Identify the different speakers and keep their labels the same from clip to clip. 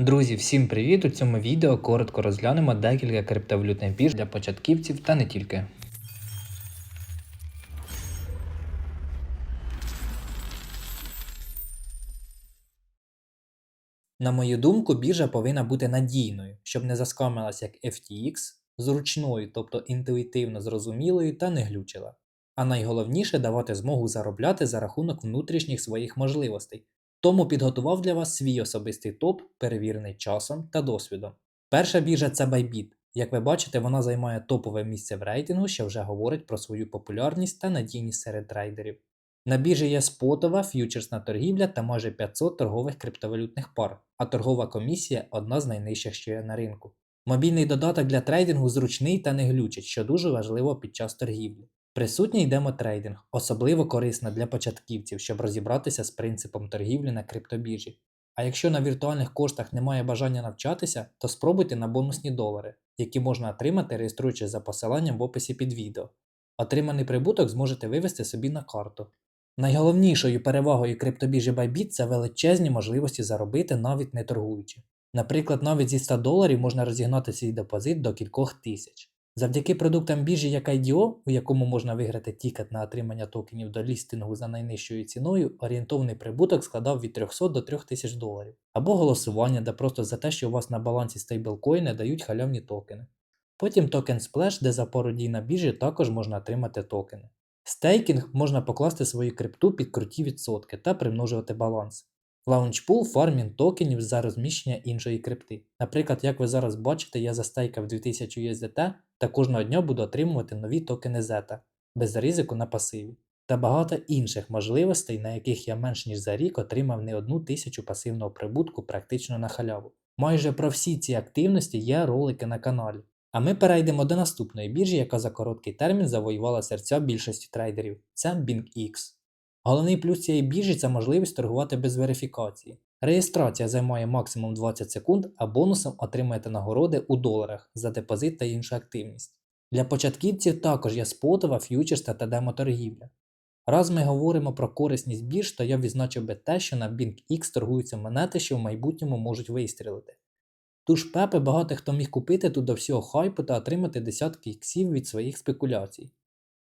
Speaker 1: Друзі, всім привіт! У цьому відео коротко розглянемо декілька криптовалютних бірж для початківців та не тільки. На мою думку, біржа повинна бути надійною, щоб не заскамилась як FTX, зручною, тобто інтуїтивно зрозумілою та не глючила. А найголовніше давати змогу заробляти за рахунок внутрішніх своїх можливостей. Тому підготував для вас свій особистий топ, перевірений часом та досвідом. Перша біржа це Bybit. Як ви бачите, вона займає топове місце в рейтингу, що вже говорить про свою популярність та надійність серед трейдерів. На біржі є спотова, ф'ючерсна торгівля та майже 500 торгових криптовалютних пар, а торгова комісія одна з найнижчих, що є на ринку. Мобільний додаток для трейдингу зручний та не глючить, що дуже важливо під час торгівлі. Присутній демотрейдинг, особливо корисно для початківців, щоб розібратися з принципом торгівлі на криптобіржі. А якщо на віртуальних коштах немає бажання навчатися, то спробуйте на бонусні долари, які можна отримати, реєструючись за посиланням в описі під відео. Отриманий прибуток зможете вивести собі на карту. Найголовнішою перевагою криптобіржі Bybit це величезні можливості заробити навіть не торгуючи. Наприклад, навіть зі 100 доларів можна розігнати свій депозит до кількох тисяч. Завдяки продуктам біржі як IDO, у якому можна виграти тікет на отримання токенів до лістингу за найнижчою ціною, орієнтовний прибуток складав від 300 до 3000 доларів, або голосування, де просто за те, що у вас на балансі стейблкоїни дають халявні токени. Потім токен Splash, де за пару дій на біржі також можна отримати токени. Стейкінг можна покласти свою крипту під круті відсотки та примножувати баланс. Лаунчпул фармінг токенів за розміщення іншої крипти. Наприклад, як ви зараз бачите, я застейкав 2000 USDT та кожного дня буду отримувати нові токени ZETA, без ризику на пасиві, та багато інших можливостей, на яких я менш ніж за рік отримав не одну тисячу пасивного прибутку практично на халяву. Майже про всі ці активності є ролики на каналі. А ми перейдемо до наступної біржі, яка за короткий термін завоювала серця більшості трейдерів це BingX. Головний плюс цієї біржі це можливість торгувати без верифікації. Реєстрація займає максимум 20 секунд, а бонусом отримаєте нагороди у доларах за депозит та іншу активність. Для початківців також є спотова, ф'ючерс та демо-торгівля. Раз ми говоримо про корисність бірж, то я відзначив би те, що на BingX торгуються монети, що в майбутньому можуть вистрілити. Тож пепи багато хто міг купити тут до всього хайпу та отримати десятки іксів від своїх спекуляцій.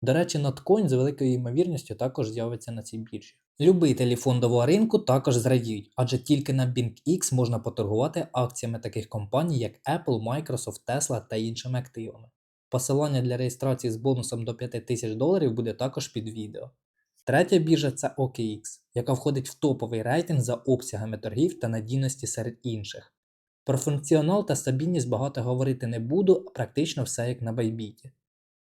Speaker 1: До речі, ноткоін з великою ймовірністю також з'явиться на цій біржі. Любителі фондового ринку також зрадіють, адже тільки на BingX можна поторгувати акціями таких компаній, як Apple, Microsoft, Tesla та іншими активами. Посилання для реєстрації з бонусом до 5000 доларів буде також під відео. Третя біржа це OKX, яка входить в топовий рейтинг за обсягами торгів та надійності серед інших. Про функціонал та стабільність багато говорити не буду, а практично все як на байбіті.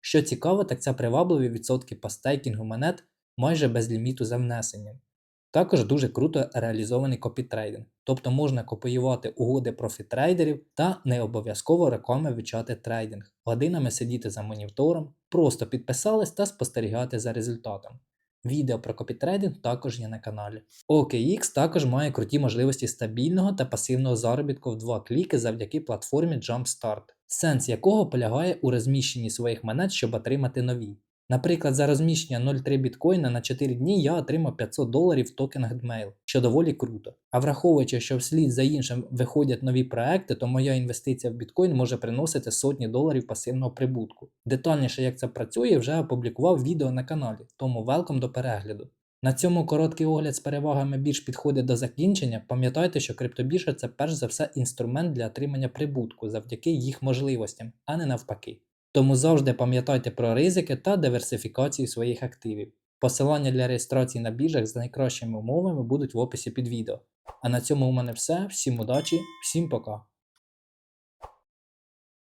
Speaker 1: Що цікаво, так це привабливі відсотки по стейкінгу монет майже без ліміту за внесенням. Також дуже круто реалізований копітрейдинг, тобто можна копіювати угоди профітрейдерів та не обов'язково реклами вичати трейдинг, годинами сидіти за монітором, просто підписались та спостерігати за результатом. Відео про копітрейдинг також є на каналі. OKX також має круті можливості стабільного та пасивного заробітку в два кліки завдяки платформі Jumpstart, сенс якого полягає у розміщенні своїх монет, щоб отримати нові. Наприклад, за розміщення 0,3 біткоїна на 4 дні я отримав 500 доларів в токен Gmail, що доволі круто. А враховуючи, що вслід за іншим виходять нові проекти, то моя інвестиція в біткоін може приносити сотні доларів пасивного прибутку. Детальніше, як це працює, вже опублікував відео на каналі, тому велком до перегляду. На цьому короткий огляд з перевагами бірж підходить до закінчення. Пам'ятайте, що криптобіржа це перш за все інструмент для отримання прибутку завдяки їх можливостям, а не навпаки. Тому завжди пам'ятайте про ризики та диверсифікацію своїх активів. Посилання для реєстрації на біржах з найкращими умовами будуть в описі під відео. А на цьому у мене все. Всім удачі, всім пока!